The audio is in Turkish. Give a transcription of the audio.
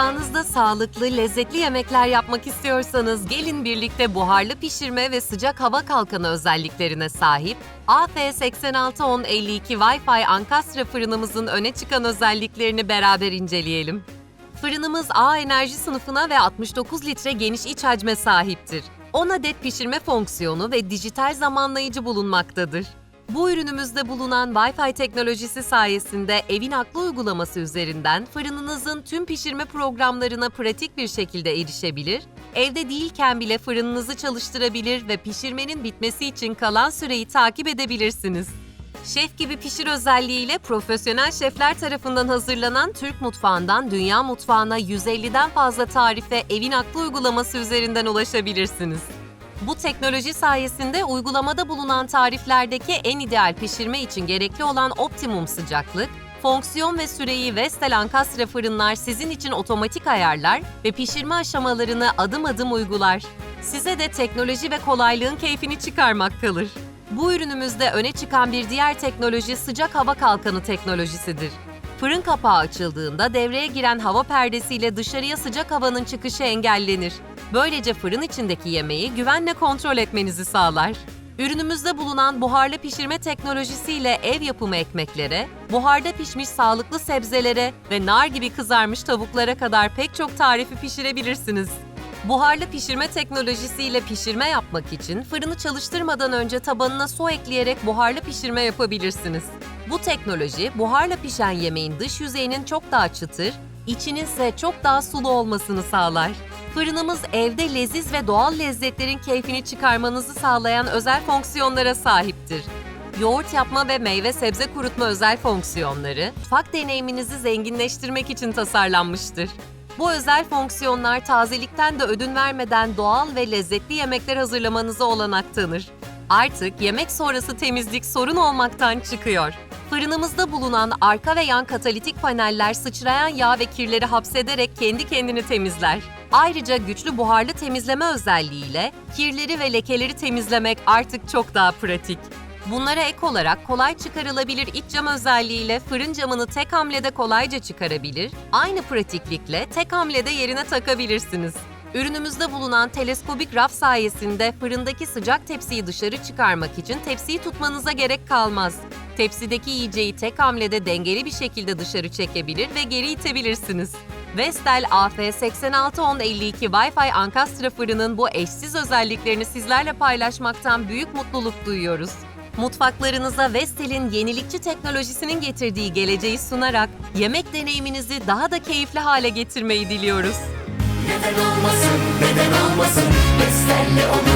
Mutfağınızda sağlıklı, lezzetli yemekler yapmak istiyorsanız gelin birlikte buharlı pişirme ve sıcak hava kalkanı özelliklerine sahip AF861052 Wi-Fi Ankastre fırınımızın öne çıkan özelliklerini beraber inceleyelim. Fırınımız A enerji sınıfına ve 69 litre geniş iç hacme sahiptir. 10 adet pişirme fonksiyonu ve dijital zamanlayıcı bulunmaktadır. Bu ürünümüzde bulunan Wi-Fi teknolojisi sayesinde evin aklı uygulaması üzerinden fırınınızın tüm pişirme programlarına pratik bir şekilde erişebilir, evde değilken bile fırınınızı çalıştırabilir ve pişirmenin bitmesi için kalan süreyi takip edebilirsiniz. Şef gibi pişir özelliğiyle profesyonel şefler tarafından hazırlanan Türk mutfağından dünya mutfağına 150'den fazla tarife evin aklı uygulaması üzerinden ulaşabilirsiniz. Bu teknoloji sayesinde uygulamada bulunan tariflerdeki en ideal pişirme için gerekli olan optimum sıcaklık, fonksiyon ve süreyi Vestel Ankastre fırınlar sizin için otomatik ayarlar ve pişirme aşamalarını adım adım uygular. Size de teknoloji ve kolaylığın keyfini çıkarmak kalır. Bu ürünümüzde öne çıkan bir diğer teknoloji sıcak hava kalkanı teknolojisidir. Fırın kapağı açıldığında devreye giren hava perdesiyle dışarıya sıcak havanın çıkışı engellenir. Böylece fırın içindeki yemeği güvenle kontrol etmenizi sağlar. Ürünümüzde bulunan buharlı pişirme teknolojisiyle ev yapımı ekmeklere, buharda pişmiş sağlıklı sebzelere ve nar gibi kızarmış tavuklara kadar pek çok tarifi pişirebilirsiniz. Buharlı pişirme teknolojisiyle pişirme yapmak için fırını çalıştırmadan önce tabanına su ekleyerek buharlı pişirme yapabilirsiniz. Bu teknoloji buharla pişen yemeğin dış yüzeyinin çok daha çıtır, içinin ise çok daha sulu olmasını sağlar. Fırınımız evde leziz ve doğal lezzetlerin keyfini çıkarmanızı sağlayan özel fonksiyonlara sahiptir. Yoğurt yapma ve meyve sebze kurutma özel fonksiyonları, mutfak deneyiminizi zenginleştirmek için tasarlanmıştır. Bu özel fonksiyonlar tazelikten de ödün vermeden doğal ve lezzetli yemekler hazırlamanıza olanak tanır. Artık yemek sonrası temizlik sorun olmaktan çıkıyor. Fırınımızda bulunan arka ve yan katalitik paneller sıçrayan yağ ve kirleri hapsederek kendi kendini temizler. Ayrıca güçlü buharlı temizleme özelliğiyle kirleri ve lekeleri temizlemek artık çok daha pratik. Bunlara ek olarak kolay çıkarılabilir iç cam özelliğiyle fırın camını tek hamlede kolayca çıkarabilir, aynı pratiklikle tek hamlede yerine takabilirsiniz. Ürünümüzde bulunan teleskobik raf sayesinde fırındaki sıcak tepsiyi dışarı çıkarmak için tepsiyi tutmanıza gerek kalmaz. Tepsideki yiyeceği tek hamlede dengeli bir şekilde dışarı çekebilir ve geri itebilirsiniz. Vestel AF861052 Wi-Fi Ankastre fırının bu eşsiz özelliklerini sizlerle paylaşmaktan büyük mutluluk duyuyoruz. Mutfaklarınıza Vestel'in yenilikçi teknolojisinin getirdiği geleceği sunarak yemek deneyiminizi daha da keyifli hale getirmeyi diliyoruz. Neden olmasın, neden olmasın Beslerle olur